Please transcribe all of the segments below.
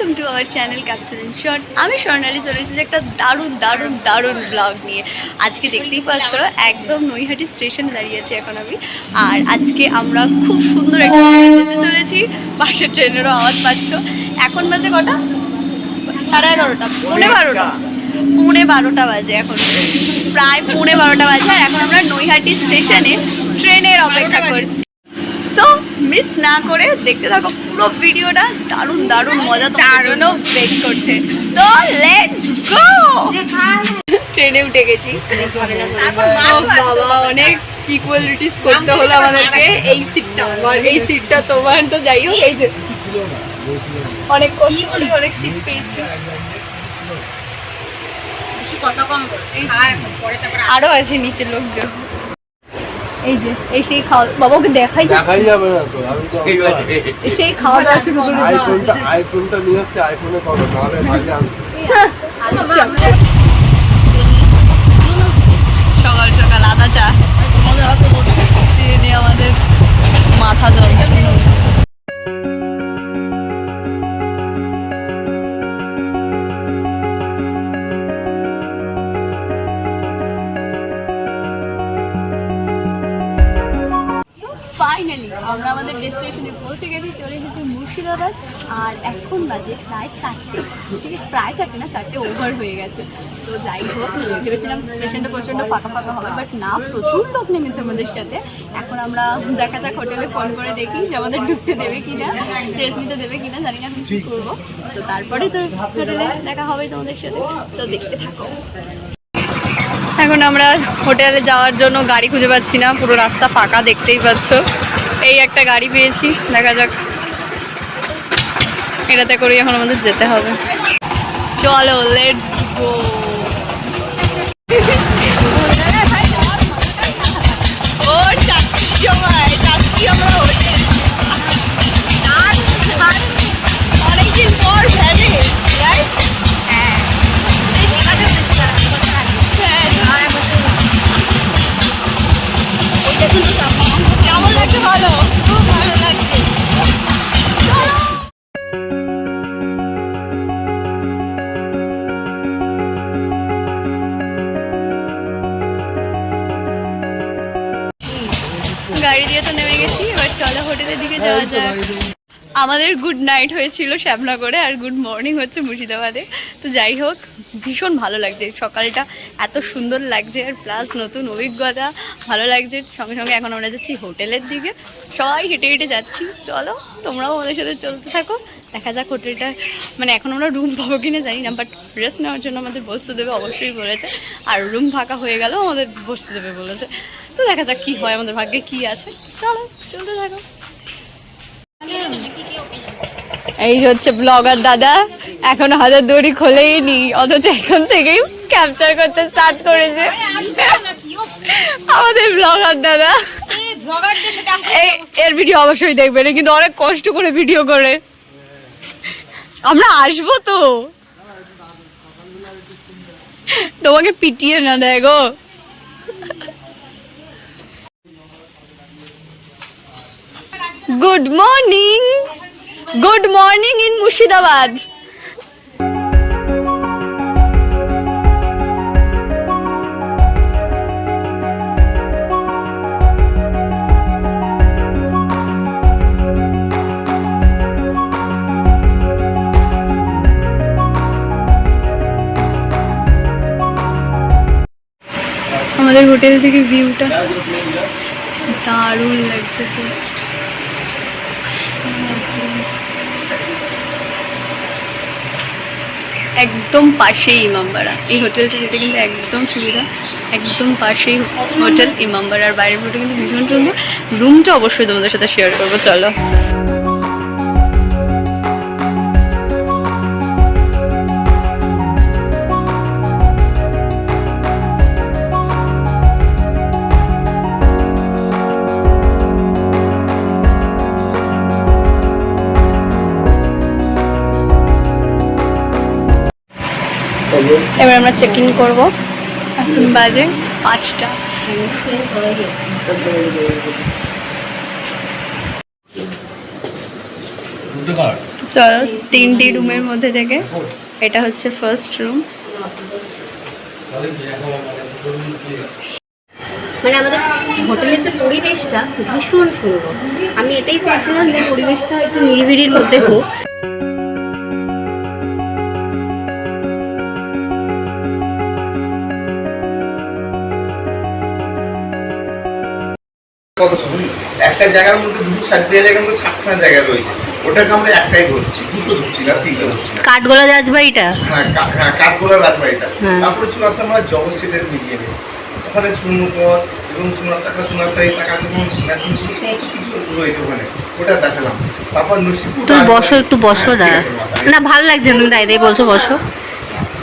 Welcome to our channel capturing short আমি স্বর্ণালী চলে এসেছি একটা দারুণ দারুণ দারুণ ব্লগ নিয়ে। আজকে দেখতেই পাচ্ছ, একদম নৈহাটি স্টেশনে দাঁড়িয়ে আছি এখন আমি। আর আজকে আমরা খুব সুন্দর একটা চলেছি। বাসের ট্রেনেরও আওয়াজ পাচ্ছ। এখন বাজে কটা? সাড়ে এগারোটা, পৌনে বারোটা। পৌনে বারোটা বাজে এখন। প্রায় পৌনে বারোটা বাজে। আর এখন আমরা নৈহাটি স্টেশনে ট্রেনের অপেক্ষা করছি। মিস না করে দেখতে থাকো পুরো ভিডিওটা দারুণ দারুণ মজা তোমার জন্য। করছে। তো লেটস গো ট্রেনে উঠে গেছি। বাবা অনেক ইকুয়ালিটিস করতে হলো আমাদেরকে। এই সিটটা আমার এই সিটটা তোমার। তো যাই হোক এই যে অনেক কষ্ট করে অনেক সিট পেয়েছি। আরও আছে নিচে লোকজন। এই যে এই সেই খাওয়া বাবাকে দেখাই দেখাই যাবে না তো আমি তো এই সেই খাওয়া দাওয়া শুরু করে আইফোনটা আইফোনটা নিয়ে আসছে আইফোনে কত তাহলে ভাই আমি। ফাইনালি আমরা আমাদের ডেস্টিনেশনে পৌঁছে গেছি, চলে এসেছি মুর্শিদাবাদ, আর এখন বাজে প্রায় চারটে। ঠিক আছে, প্রায় চারটে না, চারটে ওভার হয়ে গেছে। তো যাই হোক, ভেবেছিলাম স্টেশনটা প্রচণ্ড ফাঁকা ফাঁকা হবে বাট না, প্রচুর লোক নেমেছে আমাদের সাথে। এখন আমরা দেখা যাক হোটেলে ফোন করে দেখি যে আমাদের ঢুকতে দেবে কিনা ড্রেস নিতে দেবে কিনা, জানি না এখন কী করব। তো তারপরে তো হোটেলে দেখা হবে তোমাদের সাথে, তো দেখতে থাকো। এখন আমরা হোটেলে যাওয়ার জন্য গাড়ি খুঁজে পাচ্ছি না, পুরো রাস্তা ফাঁকা, দেখতেই পাচ্ছ। এই একটা গাড়ি পেয়েছি, দেখা যাক। এটাতে করে এখন আমাদের যেতে হবে। চলো লেটস গো গাড়ি দিয়ে তো নেমে গেছি এবার চলো হোটেলের দিকে যাওয়া যাক। আমাদের গুড নাইট হয়েছিল শ্যামনগরে আর গুড মর্নিং হচ্ছে মুর্শিদাবাদে। তো যাই হোক ভীষণ ভালো লাগছে। সকালটা এত সুন্দর লাগছে আর প্লাস নতুন অভিজ্ঞতা ভালো লাগছে। সঙ্গে সঙ্গে এখন আমরা যাচ্ছি হোটেলের দিকে। সবাই হেঁটে হেঁটে যাচ্ছি। চলো তোমরাও আমাদের সাথে চলতে থাকো। দেখা যাক হোটেলটা মানে এখন আমরা রুম পাবো কিনা জানি না বাট রেস্ট নেওয়ার জন্য আমাদের বসতে দেবে অবশ্যই বলেছে। আর রুম ফাঁকা হয়ে গেলেও আমাদের বসতে দেবে বলেছে। তো দেখা যাক কি হয়, আমাদের ভাগ্যে কি আছে। চলো, চলতে থাকো। এই হচ্ছে ব্লগার দাদা, এখনও হাজার দড়ি খোলেই নি অথচ এখন থেকেই ক্যাপচার করতে স্টার্ট করেছে। আমাদের ব্লগার দাদা। এর ভিডিও অবশ্যই দেখবেন কিন্তু অনেক কষ্ট করে ভিডিও করে। আমরা আসব তো। তোমাকে পিটিয়ে না দেয় গো। Good morning good morning in Murshidabad আমাদের হোটেল থেকে ভিউটা দারুণ লাগছে জাস্ট একদম পাশেই ইমামবাড়া এই হোটেলটা যেতে কিন্তু একদম সুবিধা। একদম পাশেই হোটেল ইমামবাড়ার বাইরের হোটেল কিন্তু ভীষণ সুন্দর। রুমটা অবশ্যই তোমাদের সাথে শেয়ার করব, চলো। এবার আমরা চেক ইন করব। এখন বাজে পাঁচটা। চলো তিনটি রুমের মধ্যে থেকে। এটা হচ্ছে ফার্স্ট রুম মানে আমাদের হোটেলের যে পরিবেশটা ভীষণ সুন্দর। আমি এটাই চাইছিলাম যে পরিবেশটা একটু নিরিবিড়ির মধ্যে হোক। কত একটা জায়গার মধ্যে দুশো ষাট জায়গার মধ্যে ষাটখানা জায়গা রয়েছে। ওটাকে আমরা একটাই ধরছি দুটো ধরছি না তিনটে ধরছি না। কাঠগোলা রাজবাড়িটা? হ্যাঁ হ্যাঁ কাঠগোলার রাজবাড়িটা। হ্যাঁ। তারপরে চলে আসলাম আমরা জগৎ সিটের মিউজিয়ামে ওখানে শূন্যপথ এবং সোনার টাকা সোনার শাড়ি টাকা এবং মেশিন সমস্ত কিছু রয়েছে ওখানে। ওটা দেখালাম। তারপর নসিপুর বসো একটু বসো হ্যাঁ, না তাই। না ভালো লাগছে না। তাই বসো বসো।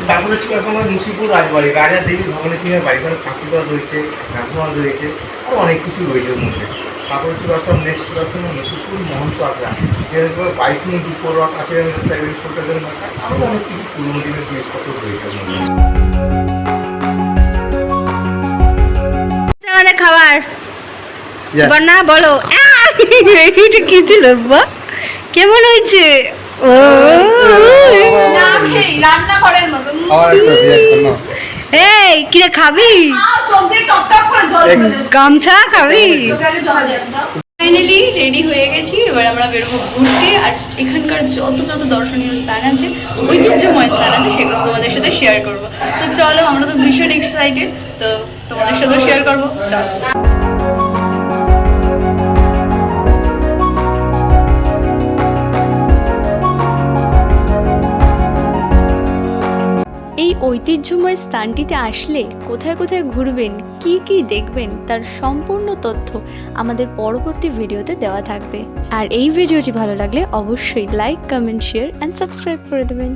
তারপরে চলে আসলাম আমরা নসিপুর রাজবাড়ি রাজা দেবী ভবানী সিংহের বাড়ি ওখানে ফাঁসিঘর রয়েছে রাজমহল রয়েছে আরও অনেক কিছু রয়েছে ওর মধ্যে। তারপরে চলে আসলাম নেক্সট চলে আসলাম নসিপুর মহন্ত আগ্রা সেখানে তোমার বাইশ মিনিট উপর আছে আরও অনেক কিছু পুরোনো দিনের জিনিসপত্র রয়েছে ওর মধ্যে। খাবার। বন্যা বলো। আহ! এটা কি ছিল বা কেমন হয়েছে? ও। রান্না করার এই কিরে খাবি। গামছা খাবি। ফাইনালি রেডি হয়ে গেছি। এবার আমরা বেরোবো ঘুরতে। আর এখানকার যত যত দর্শনীয় স্থান আছে ঐতিহ্যময় স্থান আছে সেগুলো তোমাদের সাথে শেয়ার করব। তো চলো আমরা তো ভীষণ এক্সাইটেড তো তোমাদের সাথে শেয়ার করব। চলো। ঐতিহ্যময় স্থানটিতে আসলে কোথায় কোথায় ঘুরবেন, কি কি দেখবেন তার সম্পূর্ণ তথ্য আমাদের পরবর্তী ভিডিওতে দেওয়া থাকবে। আর এই ভিডিওটি ভালো লাগলে অবশ্যই like comment share and subscribe করে দেবেন।